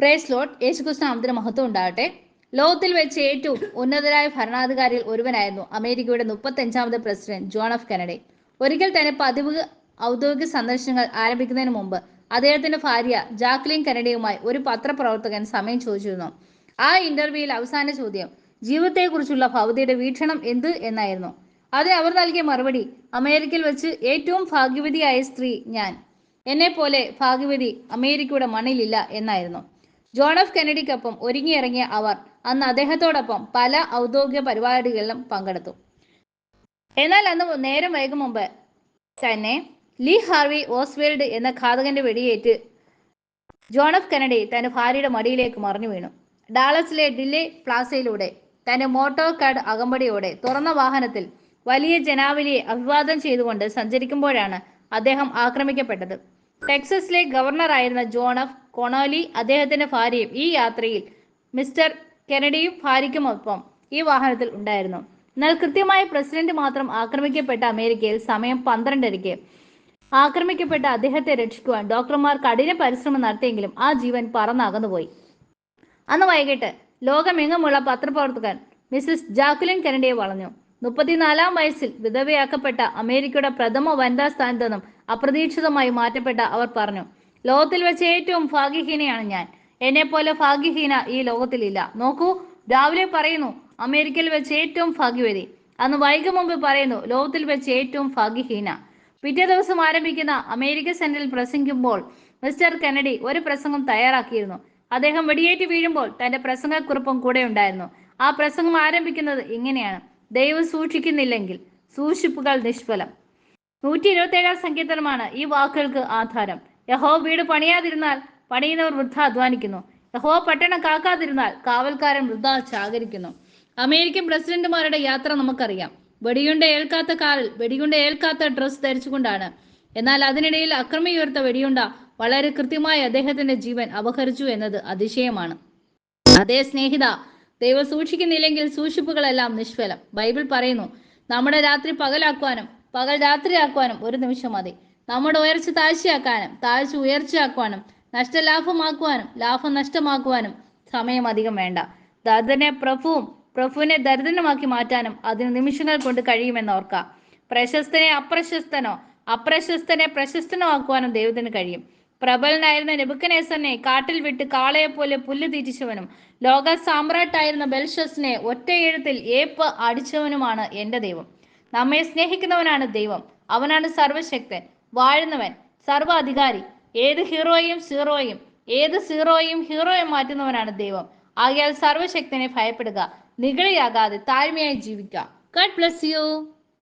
Praise ലോട്ട് യേശുക്രിസ്തു നാമത്തിന് മഹത്വം ഉണ്ടാകട്ടെ. ലോകത്തിൽ വെച്ച് ഏറ്റവും ഉന്നതരായ ഭരണാധികാരിയിൽ ഒരുവനായിരുന്നു അമേരിക്കയുടെ മുപ്പത്തഞ്ചാമത് പ്രസിഡന്റ് ജോൺ എഫ് കെനഡി. ഒരിക്കൽ തന്നെ പതിവ് ഔദ്യോഗിക സന്ദർശനങ്ങൾ ആരംഭിക്കുന്നതിന് മുമ്പ് അദ്ദേഹത്തിന്റെ ഭാര്യ ജാക്ലിൻ കെനഡിയുമായി ഒരു പത്രപ്രവർത്തകൻ സമയം ചോദിച്ചിരുന്നു. ആ ഇന്റർവ്യൂവിൽ അവസാന ചോദ്യം ജീവിതത്തെക്കുറിച്ചുള്ള ഭൗതിയുടെ വീക്ഷണം എന്ത്? എന്നായിരുന്നു. അതിന് അവർ നൽകിയ മറുപടി അമേരിക്കയിൽ വെച്ച് ഏറ്റവും ഭാഗ്യവതിയായ സ്ത്രീ ഞാൻ. എന്നെ പോലെ ഭാഗ്യവതി അമേരിക്കയുടെ മണ്ണിലില്ല എന്നായിരുന്നു. ജോൺ എഫ് കെനഡിക്കൊപ്പം ഒരുങ്ങിയിറങ്ങിയ അവർ അന്ന് അദ്ദേഹത്തോടൊപ്പം പല ഔദ്യോഗിക പരിപാടികളിലും പങ്കെടുത്തു. എന്നാൽ അന്ന് നേരം വൈകും മുമ്പ് തന്നെ ലീ ഹാർവി ഓസ്വേൽഡ് എന്ന ഘാതകന്റെ വെടിയേറ്റ് ജോൺ എഫ് കെനഡി തന്റെ ഭാര്യയുടെ മടിയിലേക്ക് മറിഞ്ഞു വീണു. ഡാളസിലെ ഡില്ലെ പ്ലാസയിലൂടെ തന്റെ മോട്ടോർ കാർഡ് അകമ്പടിയോടെ തുറന്ന വാഹനത്തിൽ വലിയ ജനാവലിയെ അഭിവാദം ചെയ്തുകൊണ്ട് സഞ്ചരിക്കുമ്പോഴാണ് അദ്ദേഹം ആക്രമിക്കപ്പെട്ടത്. ടെക്സസിലെ ഗവർണറായിരുന്ന ജോൺ എഫ് കൊണോലി അദ്ദേഹത്തിന്റെ ഭാര്യയും ഈ യാത്രയിൽ മിസ്റ്റർ കെനഡിയും ഭാര്യയ്ക്കുമൊപ്പം ഈ വാഹനത്തിൽ ഉണ്ടായിരുന്നു. എന്നാൽ കൃത്യമായി പ്രസിഡന്റ് മാത്രം ആക്രമിക്കപ്പെട്ട അമേരിക്കയിൽ സമയം പന്ത്രണ്ടരയ്ക്ക് ആക്രമിക്കപ്പെട്ട അദ്ദേഹത്തെ രക്ഷിക്കുവാൻ ഡോക്ടർമാർ കഠിന പരിശ്രമം നടത്തിയെങ്കിലും ആ ജീവൻ പറന്നകന്നുപോയി. അന്ന് വൈകിട്ട് ലോകമെങ്ങുമുള്ള പത്രപ്രവർത്തകൻ മിസ്സിസ് ജാക്ലിൻ കെനഡിയെ വളഞ്ഞു. മുപ്പത്തിനാലാം വയസ്സിൽ വിധവയാക്കപ്പെട്ട അമേരിക്കയുടെ പ്രഥമ വനിതാ സ്ഥാനത്തു നിന്നും അപ്രതീക്ഷിതമായി മാറ്റപ്പെട്ട അവർ പറഞ്ഞു. ലോകത്തിൽ വെച്ച് ഏറ്റവും ഭാഗ്യഹീനയാണ് ഞാൻ. എന്നെ പോലെ ഭാഗ്യഹീന ഈ ലോകത്തിലില്ല. നോക്കൂ രാവിലെ പറയുന്നു അമേരിക്കയിൽ വെച്ച് ഏറ്റവും ഭാഗ്യവതി. അന്ന് വൈകും മുമ്പ് പറയുന്നു ലോകത്തിൽ വെച്ച് ഏറ്റവും ഭാഗ്യഹീന. പിറ്റേ ദിവസം ആരംഭിക്കുന്ന അമേരിക്ക സെന്ററിൽ പ്രസംഗിക്കുമ്പോൾ മിസ്റ്റർ കെനഡി ഒരു പ്രസംഗം തയ്യാറാക്കിയിരുന്നു. അദ്ദേഹം വെടിയേറ്റ് വീഴുമ്പോൾ തന്റെ പ്രസംഗക്കുറിപ്പും കൂടെ ഉണ്ടായിരുന്നു. ആ പ്രസംഗം ആരംഭിക്കുന്നത് ഇങ്ങനെയാണ്. ദൈവം സൂക്ഷിക്കുന്നില്ലെങ്കിൽ സൂക്ഷിപ്പുകൾ നിഷ്ഫലം. നൂറ്റി ഇരുപത്തി ഏഴാം സങ്കീർത്തനമാണ് ഈ വാക്കുകൾക്ക് ആധാരം. യഹോ വീട് പണിയാതിരുന്നാൽ പണിയുന്നവർ വൃദ്ധ അധ്വാനിക്കുന്നു. യഹോ പട്ടണം കാക്കാതിരുന്നാൽ കാവൽക്കാരൻ വൃദ്ധ ചാകരിക്കുന്നു. അമേരിക്കൻ പ്രസിഡന്റുമാരുടെ യാത്ര നമുക്കറിയാം. വെടിയുണ്ട ഏൽക്കാത്ത കാറിൽ വെടിയുണ്ട ഏൽക്കാത്ത ഡ്രസ് ധരിച്ചുകൊണ്ടാണ്. എന്നാൽ അതിനിടയിൽ അക്രമി ഉയർത്ത വെടിയുണ്ട വളരെ കൃത്യമായി അദ്ദേഹത്തിന്റെ ജീവൻ അപഹരിച്ചു എന്നത് അതിശയമാണ്. അതേ സ്നേഹിത ദൈവം സൂക്ഷിക്കുന്നില്ലെങ്കിൽ സൂക്ഷിപ്പുകളെല്ലാം നിഷ്ഫലം. ബൈബിൾ പറയുന്നു നമ്മുടെ രാത്രി പകലാക്കുവാനും പകൽ രാത്രിയാക്കുവാനും ഒരു നിമിഷം മതി. നമ്മുടെ ഉയർച്ച താഴ്ചയാക്കാനും താഴ്ച ഉയർച്ചയാക്കുവാനും നഷ്ടലാഭമാക്കുവാനും ലാഭം നഷ്ടമാക്കുവാനും സമയം അധികം വേണ്ട. ദരിദ്രനെ പ്രഭുവും പ്രഭുവിനെ ദരിദ്രനുമാക്കി മാറ്റാനും അതിന് നിമിഷങ്ങൾ കൊണ്ട് കഴിയുമെന്ന് ഓർക്കാം പ്രശസ്തനെ അപ്രശസ്തനോ അപ്രശസ്തനെ പ്രശസ്തനോ ആക്കുവാനും ദൈവത്തിന് കഴിയും. പ്രബലനായിരുന്ന നെബുക്കനേസനെ കാട്ടിൽ വിട്ട് കാളയെ പോലെ പുല്ല് തീറ്റിച്ചവനും ലോക സാമ്രാട്ടായിരുന്ന ബെൽഷസിനെ ഒറ്റയെഴുത്തിൽ ഏപ്പ് അടിച്ചവനുമാണ് എന്റെ ദൈവം. നമ്മെ സ്നേഹിക്കുന്നവനാണ് ദൈവം. അവനാണ് സർവശക്തൻ വാഴുന്നവൻ സർവാധികാരി. ഏത് ഹീറോയും സീറോയും ഏത് സീറോയും ഹീറോയും മാറ്റുന്നവനാണ് ദൈവം. ആകയാൽ സർവശക്തനെ ഭയപ്പെടുക നികളിയാകാതെ താഴ്മയായി ജീവിക്കുക. God bless you.